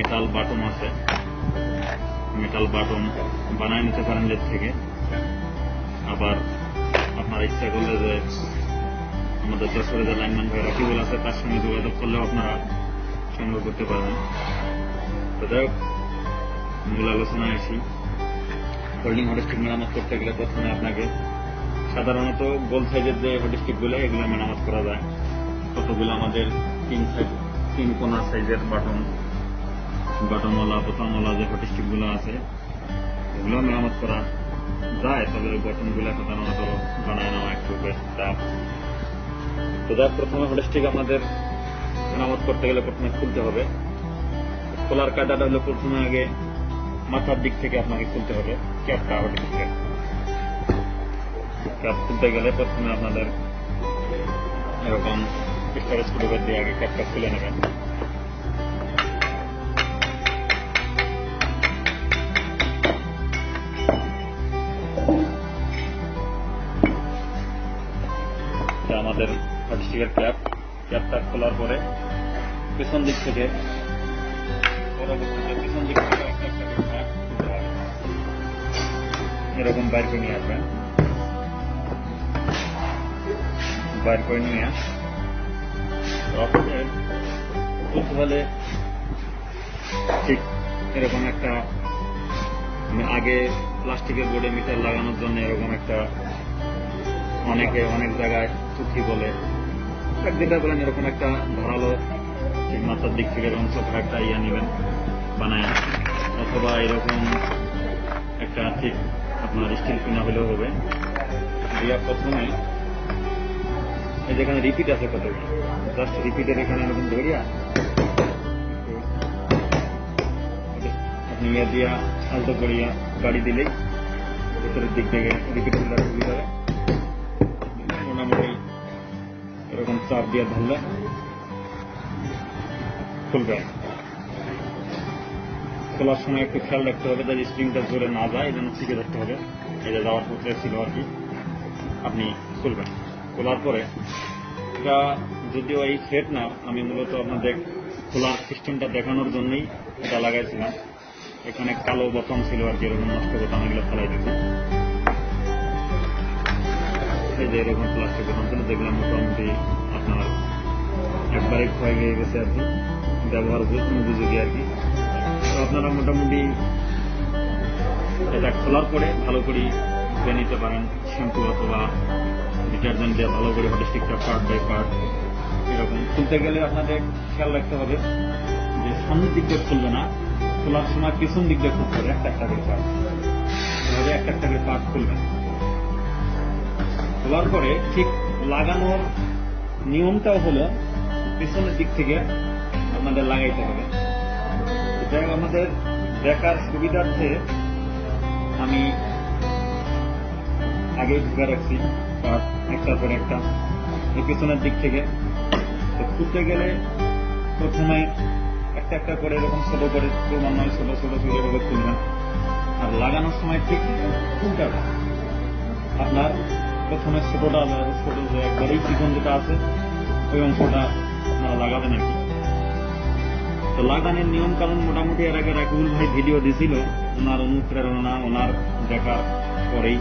Metal button আছে। Metal button বানায় নিতে পারেন লেদ থেকে। আবার আপনার ইচ্ছা করলে যে আমাদের যশোরে যে লাইনম্যান ভাই রকিবুল আছে, তার সঙ্গে যোগাযোগ করলেও আপনারা সংগ্রহ করতে পারবেন। তো যাই হোক, মূল আলোচনায় আসি। হোল্ডিং হলিস্টিক মেরামত করতে গেলে প্রথমে আপনাকে সাধারণত গোল সাইজের যে হলিস্টিকগুলো এগুলো মেরামত করা যায়। কতগুলো আমাদের তিন সাইজ তিন কোনা সাইজের বাটন বাটনওয়ালা বোতামওয়ালা যে হটিস্টিকগুলো আছে, এগুলো মেরামত করা যায়, তবে ওই বটনগুলো সাধারণত বানায় নেওয়া একটু বেশ চাপ তো যাক, প্রথমে হটিস্টিক আমাদের মেরামত করতে গেলে প্রথমে খুলতে হবে। খোলার কায়দাটা হলো প্রথমে আগে মাথার দিক থেকে আপনাকে খুলতে হবে, ক্যাপটা হটিস্টিকের ক্যাপ খুলতে গেলে প্রথমে আপনাদের এরকম স্টার স্ক্রুড্রাইভার দিয়ে আগে ক্যাপটা খুলে নেবেন। হটস্টিকের ক্যাপ ক্যাপটা খোলার পরে পেছন দিক থেকে পেছন দিক থেকে। এরকম বাইর করে নিয়ে আসবেন বাইর করে নিয়ে রকেটের খুলতে ঠিক এরকম একটা মানে আগে প্লাস্টিকের বোর্ডে মিটার লাগানোর জন্য এরকম একটা অনেকে অনেক জায়গায় চুক্তি বলে যেটা বলেন, এরকম একটা ধারালো মাথার দিক থেকে এরকম ছোট একটা ইয়া নেবেন, বানায় অথবা এরকম একটা ঠিক আপনার স্টিল কিনা হলেও হবে। দিয়া প্রথমে এই যেখানে রিপিট আছে কতগুলো জাস্ট রিপিটের এখানে এরকম ধরিয়া আপনি ইয়া দিয়া আলতো করিয়া গাড়ি দিলেই ভেতরের দিক থেকে রিপিটগুলো ঢুকে চাপ দিয়ে ধরলে খুলবে। খোলার সময় একটু খেয়াল রাখতে হবে যাতে স্প্রিংটা জোরে না যায়, এই জন্য শিখে রাখতে হবে। যে যাওয়ার পথে ছিল আর কি, আপনি খুলবেন। খোলার পরে এটা যদিও এই সেট না, আমি মূলত আপনাদের খোলার সিস্টেমটা দেখানোর জন্যই এটা লাগাইছিলাম। এখানে কালো বোতাম ছিল আর কি, এরকম নষ্ট বোতাম এগুলো ফেলাই দিচ্ছি এই যে এরকম প্লাস্টিক বোতাম ছিল, যেগুলো মোটামুটি আপনার একবারে ক্ষয় গিয়ে গেছে আর কি, ব্যবহার উপযোগী আর কি। আপনারা মোটামুটি এটা খোলার পরে ভালো করে ধুয়ে নিতে পারেন, শ্যাম্পু অথবা ডিটারজেন্ট দিয়ে ভালো করে হলিস্টিকটা পার্ট বাই পার্ট এরকম। খুলতে গেলে আপনাদের খেয়াল রাখতে হবে যে সামনের দিক দিয়ে খুলবে না, খোলার সময় পিছন দিক দিয়ে খুলতে হবে একটা একটা করে পার্ট। এভাবে একটা একটা করে পার্ট খুলবেন। খোলার পরে ঠিক লাগানোর নিয়মটাও হলো পিছনের দিক থেকে আপনাদের লাগাইতে হবে। যাই আমাদের দেখার সুবিধার্থে আমি আগে ঢুকে রাখছি একটার পর একটা। এই পিছনের দিক থেকে তো খুলতে গেলে প্রথমে একটা একটা করে এরকম ছোট করে ক্রমান্বয়ে ছোট ছোট করে এভাবে খুলবেন আর লাগানোর সময় ঠিক হবে আপনার প্রথমে ছোটটা ছোট যে একবারেই চিকন যেটা আছে, ওই অংশটা আপনারা লাগাবেন আর কি। তো লাগানোর নিয়ম কারণ মোটামুটি এর আগে রাকিবুল ভাই ভিডিও দিছিল, ওনার অনুপ্রেরণা, ওনার দেখার পরেই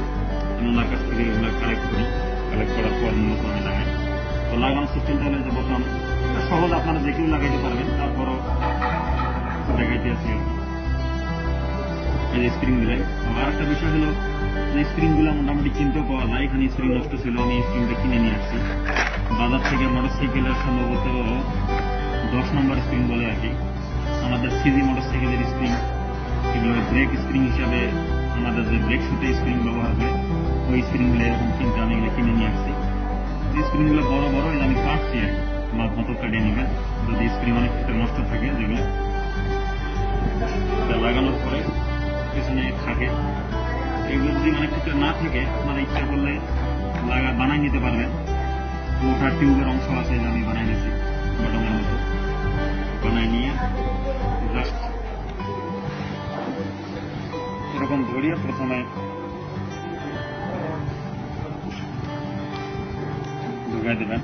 ওনার কাছ থেকে এগুলো কালেক্ট করি কালেক্ট করার পর আমি লাগাই। তো লাগানো সিস্টেমটা হলে যে বললাম সহজ, আপনারা যে কেউ লাগাইতে পারবেন, তারপরও দেখাইতে আছি আর কি। এই যে স্প্রিং গুলাই আর একটা বিষয় হলো যে গুলো মোটামুটি কিনতেও পাওয়া যায়। এখানে স্প্রিং নষ্ট ছিল, আমি স্প্রিংটা কিনে নিয়ে আসছি। বাজার থেকে মোটর সাইকেলের সম্ভবত দশ নম্বর স্প্রিং বলে আর কি। আমাদের সিজি মোটর সাইকেলের স্প্রিং এগুলো ব্রেক স্প্রিং হিসাবে আমাদের যে ব্রেক শুটে স্প্রিং ব্যবহার করে ওই স্প্রিংগুলো এরকম কিনতে আমি এগুলো কিনে নিয়ে আসছি। যে স্প্রিংগুলো বড় বড়, এগুলো আমি কাটছি আর কি। মাপ মতো কাটিয়ে নেবেন যদি স্প্রিং অনেক ক্ষেত্রে নষ্ট থাকে যেগুলো লাগানোর পরে পিছনে থাকে। এগুলো যদি না থাকে আপনারা ইচ্ছা করলে লাগা বানাই নিতে পারবেন। টিউবের অংশ আছে যে আমি বানাই বটমের বানাই নিয়ে এরকম ধরিয়ে প্রথমে ঢুকাই দেবেন।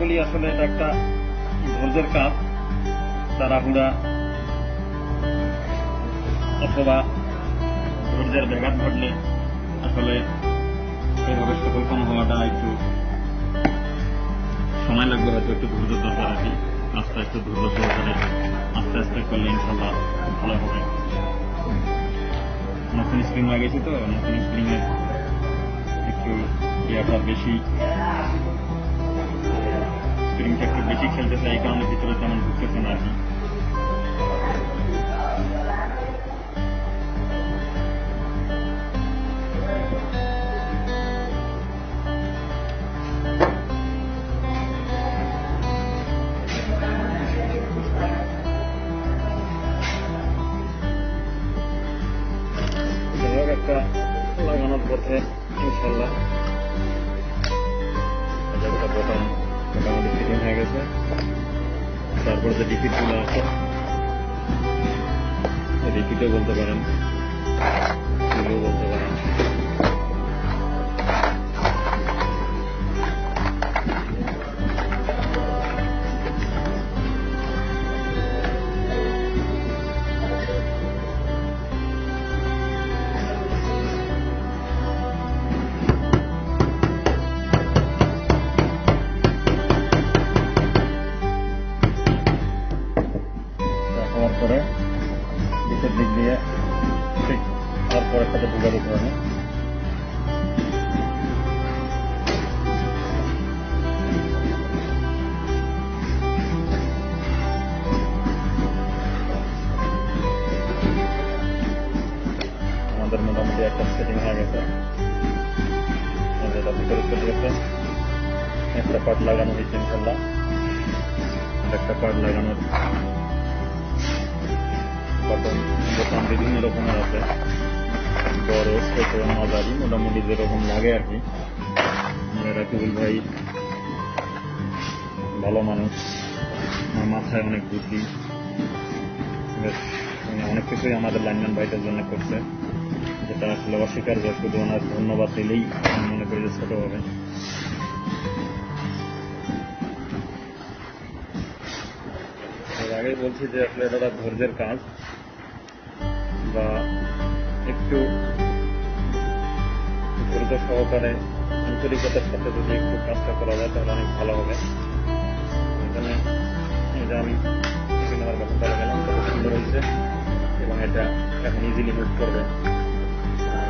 বলি আসলে এটা একটা ধৈর্যের কাজ তাড়াহুড়া অথবা ধৈর্যের ব্যাঘাত ঘটলে আসলে এভাবে সফলকাম হওয়াটা একটু সময় লাগবে, হয়তো একটু ধৈর্য দরকার কি আস্তে আস্তে ধৈর্য সহকারে আস্তে আস্তে করলে ইনশাল্লাহ ভালো হবে। নতুন স্প্রিং লাগিয়েছি তো, নতুন স্প্রিং একটু ইয়াটা বেশি স্প্রিংটা একটু বেশি খেলতেছে এই কারণে ভিতরে গেছে তারপর যে রিপিটগুলো আছে রিপিটও বলতে পারেন বলতে পারেন। দিতে হবে আমাদের মোটামুটি একটা সেটিং হয়ে গেছে। এটা ভিতরে চলে গেছে। একটা পার্ট লাগানো হয়েছে একটা পার্ট লাগানোর বাটন বোতাম বিভিন্ন রকমের আছে। বড় ছোট মোটামুটি যেরকম লাগে আর কি। রাকিবুল ভাই, ভালো মানুষ। মাথায় অনেক বুদ্ধি। অনেক কিছুই আমাদের লাইনম্যান ভাইটার জন্য করছে, যেটা আসলে অস্বীকার যে শুধু ওনার ধন্যবাদ দিলেই আমি মনে করি যে ছোট হবে। আগে বলছি যে আসলে এটা ধৈর্যের কাজ। বা একটু ধৈর্য সহকারে আন্তরিকতার সাথে যদি একটু কাজটা করা যায়, তাহলে অনেক ভালো হবে। এখানে আমি আমার কথা গঠন গেলাম খুব সুন্দর হয়েছে এবং এটা এখন ইজিলি মুভ করবে।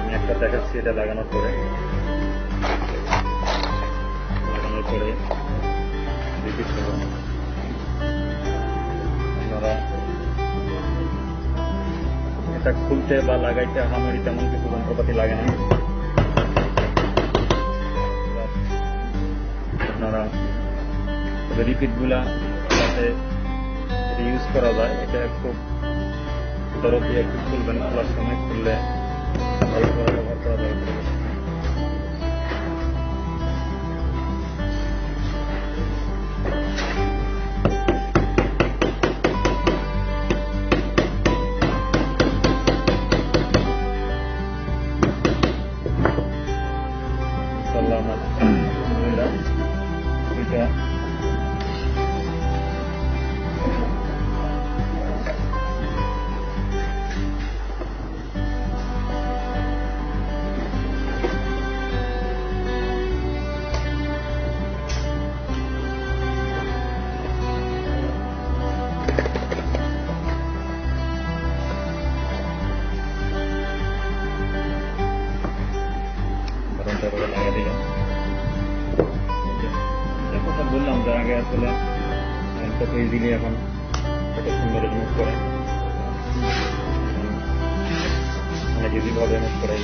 আমি একটা দেখাচ্ছি এটা লাগানোর পরে। খুলতে বা লাগাইতে আহামরি তেমন কিছু যন্ত্রপাতি লাগে না। আপনারা রিপিটগুলা যাতে ইউজ করা যায়, এটা খুব দরদ দিয়ে একটু খুলবেন, খোলার সময় খুললে ভালো করে ব্যবহার করা যাবে। আগে আসলে ইজিলি এখন একটা সুন্দর রিমুভ করে। যদি ইজি ভাবে মুভ করে